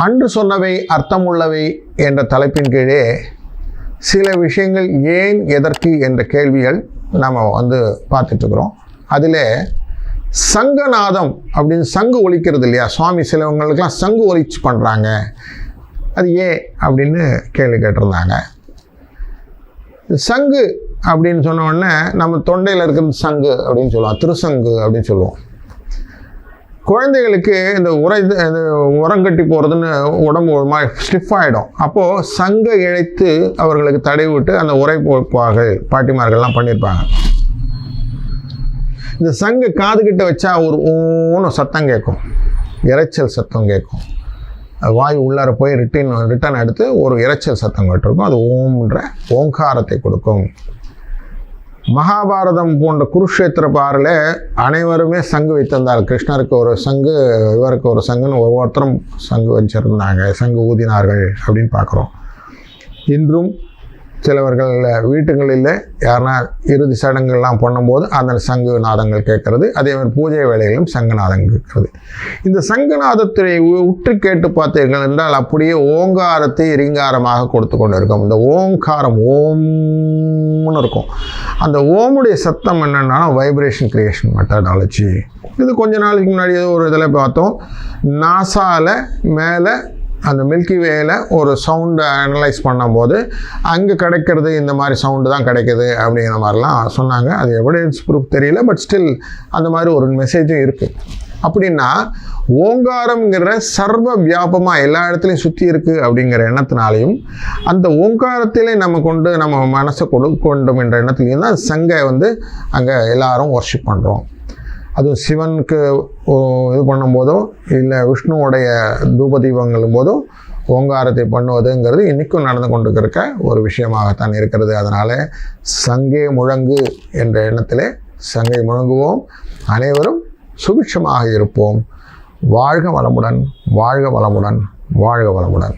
அன்று சொன்னவை அர்த்தமுள்ளவை என்ற தலைப்பின் கீழே சில விஷயங்கள் ஏன் எதற்கு என்ற கேள்விகள் நம்ம வந்து பார்த்துட்ருக்குறோம். அதில் சங்கநாதம் அப்படின்னு சங்கு ஒழிக்கிறது இல்லையா? சுவாமி சிலவங்களுக்கெல்லாம் சங்கு ஒழிச்சு பண்ணுறாங்க அது ஏன் அப்படின்னு கேள்வி கேட்டிருந்தாங்க. சங்கு அப்படின்னு சொன்ன உடனே நம்ம தொண்டையில் இருக்கிறது சங்கு அப்படின்னு சொல்லுவோம். திருசங்கு அப்படின்னு சொல்லுவோம். குழந்தைகளுக்கு இந்த உரை இந்த உரங்கட்டி போகிறதுன்னு உடம்பு ஒரு மாதிரி ஸ்டிஃப் ஆகிடும் அப்போது சங்கை இழைத்து அவர்களுக்கு தடை விட்டு அந்த உரை போப்பார்கள். பாட்டிமார்கள்லாம் பண்ணியிருப்பாங்க இந்த சங்கு காதுகிட்ட வச்சா ஒரு ஊன சத்தம் கேட்கும். இரைச்சல் சத்தம் கேட்கும். அது வாய் உள்ளார போய் ரிட்டன் ரிட்டர்ன் எடுத்து ஒரு இரைச்சல் சத்தம் கேட்டிருக்கும். அது ஓம்ன்ற ஓங்காரத்தை கொடுக்கும். மகாபாரதம் போன்ற குருஷேத்திர பாரில் அனைவருமே சங்கு வைத்திருந்தார். கிருஷ்ணருக்கு ஒரு சங்கு இவருக்கு ஒரு சங்குன்னு ஒவ்வொருத்தரும் சங்கு வச்சிருந்தாங்க. சங்கு ஊதினார்கள் அப்படின்னு பார்க்குறோம். இன்றும் சிலவர்கள் வீட்டுகளில் யாருன்னா இறுதி சடங்குகள்லாம் பண்ணும்போது அந்த சங்கு நாதங்கள் கேட்கறது. அதே மாதிரி பூஜை வேலையிலும் சங்கு நாதங்கள் கேட்கறது. இந்த சங்குநாதத்துறை உற்று கேட்டு பார்த்தீர்கள் என்றால் அப்படியே ஓங்காரத்தை ரிங்காரமாக கொடுத்து கொண்டு இருக்கும் இந்த ஓங்காரம் ஓம்னு இருக்கும். அந்த ஓமுடைய சத்தம் என்னென்னா வைப்ரேஷன் கிரியேஷன் மெட்டடாலஜி இது கொஞ்ச நாளைக்கு முன்னாடி ஏதோ ஒரு இதில் பார்த்தோம். நாசாவில் மேலே அந்த மில்கி வேயில் ஒரு சவுண்டை அனலைஸ் பண்ணும்போது அங்கே கிடைக்கிறது இந்த மாதிரி சவுண்டு தான் கிடைக்கிது அப்படிங்கிற மாதிரிலாம் சொன்னாங்க. அது எவிடன்ஸ் ப்ரூஃப் தெரியல பட் ஸ்டில் அந்த மாதிரி ஒரு மெசேஜும் இருக்குது அப்படின்னா ஓங்காரம்ங்கிற சர்வ வியாபமாக எல்லா இடத்துலையும் சுற்றி இருக்குது அப்படிங்கிற எண்ணத்தினாலையும் அந்த ஓங்காரத்திலே நம்ம கொண்டு நம்ம மனசை கொடு கொண்டும் என்ற எண்ணத்துலேயும் தான் சங்கை வந்து அங்கே எல்லாரும் ஒர்ஷிப் பண்ணுறோம் அதுவும் சிவனுக்கு இது பண்ணும்போதோ இல்லை விஷ்ணுவோடைய தூப தீபங்களும் போதோ ஓங்காரத்தை பண்ணுவதுங்கிறது இன்றைக்கும் நடந்து கொண்டு இருக்க ஒரு விஷயமாகத்தான் இருக்கிறது. அதனால் சங்கே முழங்கு என்ற எண்ணத்திலே சங்கை முழங்குவோம். அனைவரும் சுபிட்சமாக இருப்போம். வாழ்க வளமுடன் வாழ்க வளமுடன் வாழ்க வளமுடன்.